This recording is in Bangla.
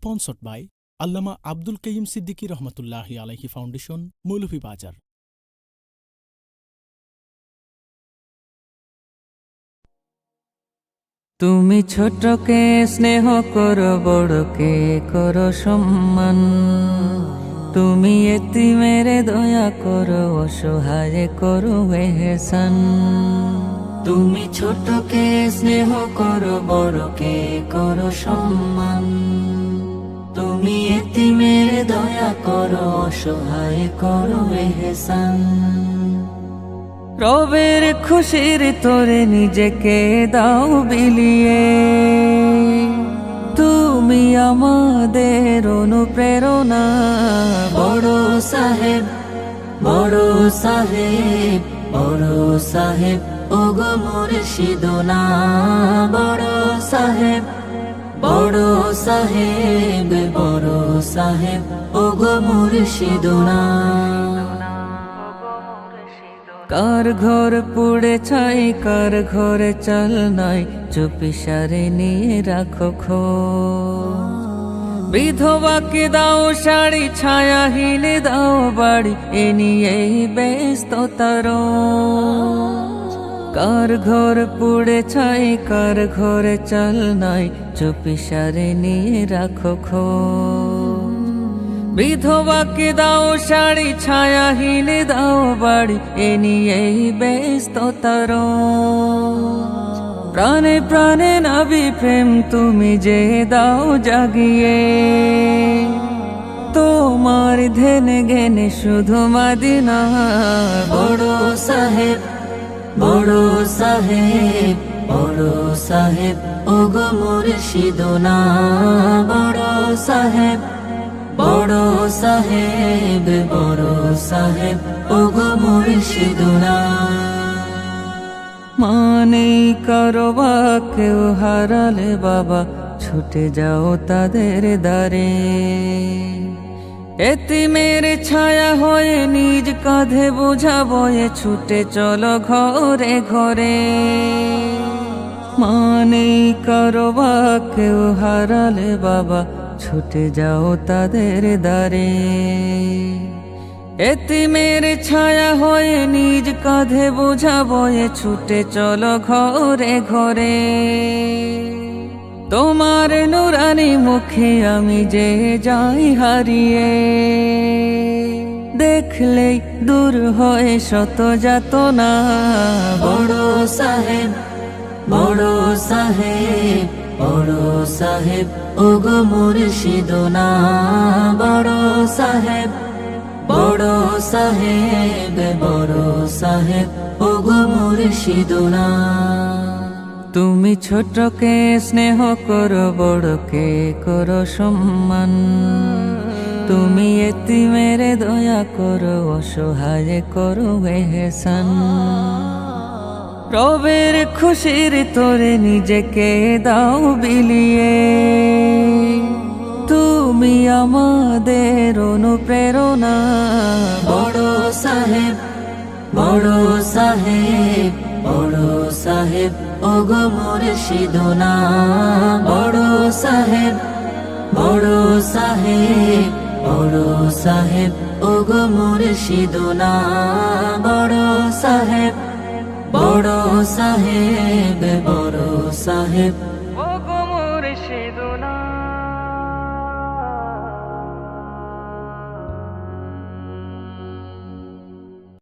স্পন্সর্ড বাই আল্লামা আব্দুল কাইম সিদ্দিকী রহমতুল্লাহ আলাইহি ফাউন্ডেশন, মৌলভীবাজার। তুমি ছোটকে, স্নেহ করো, বড়কে করো সম্মান। তুমি এতি মেরে দয়া করো, অসহায় করো এহসান। তুমি ছোটকে, স্নেহ করো, বড়কে করো সম্মান। অসহায় করো এহসান রবের খুশির তোরে নিজেকে দাও বিলিয়ে। তুমি আমাদের অনুপ্রেরণা। বড় সাহেব বড় সাহেব বড় সাহেব, ওগো মুর্শিদনা। বড় সাহেব বড় সাহেব বড় সাহেব, ওগো মুর্শিদনা কার ঘর পুড়ে ছাই, কার ঘরে চল নাই, চুপি সারে নিয়ে রাখো খো বিধবাকে দাও শাড়ি, ছায়াহীন দাও বাড়ি, এ নিয়ে ব্যস্ত তার কার ঘর পুড়ে ছাই, কার ঘরে চল নাই, চুপি সারে নিয়ে রাখো খো বিধবাকে দাও শাড়ি, ছায়াহীন দাও বাড়ি, এ নিয়েই ব্যস্ত তার প্রাণে প্রাণে নাবি প্রেম তুমি যে দাও জাগিয়ে। তোমার ধেন ঘেনে শুধু মাদিনা, বড় সাহেব বড় সাহেব বড় সাহেব, ওগো মুর্শিদনা বড় সাহেব বড় সাহেব বড় সাহেব, ওগো মুর্শিদুনা মানে করবা কেউ হারালে বাবা, ছুটে যাও তাদের দ্বারে। এতিমের ছায়া হয়ে নিজ কাঁধে বোঝা বয়ে ছুটে চলো ঘরে ঘরে। মানে করবা কেউ হারালে বাবা, ছুটে যাও তাদের দ্বারে। এতিমের ছায়া হয়ে নিজ কাঁধে বোঝা বয়ে ছুটে চলো ঘরে ঘরে। তোমার নুরানি মুখে আমি যে যাই হারিয়ে। দেখলেই দূর হয়ে শত যাত না বড় সাহেব বড় সাহেব বড় সাহেব, ওগো মুর্শিদনা। বড় সাহেব বড় সাহেব বড় সাহেব, ওগো মুর্শিদনা। তুমি ছোটকে, স্নেহ করো, বড়কে করো সম্মান। তুমি এতি মেরে দয়া করো, অসহায় করো এহসান রবের খুশির তোরে নিজেকে দাও বিলিয়ে। তুমি আমাদের অনুপ্রেরণা। বড় সাহেব বড় সাহেব, বড় সাহেব, ওগো মুর্শিদনা বড় সাহেব বড় সাহেব বড় সাহেব, ওগো মুর্শিদনা বড় সাহেব বড় সাহেব বড় সাহেব।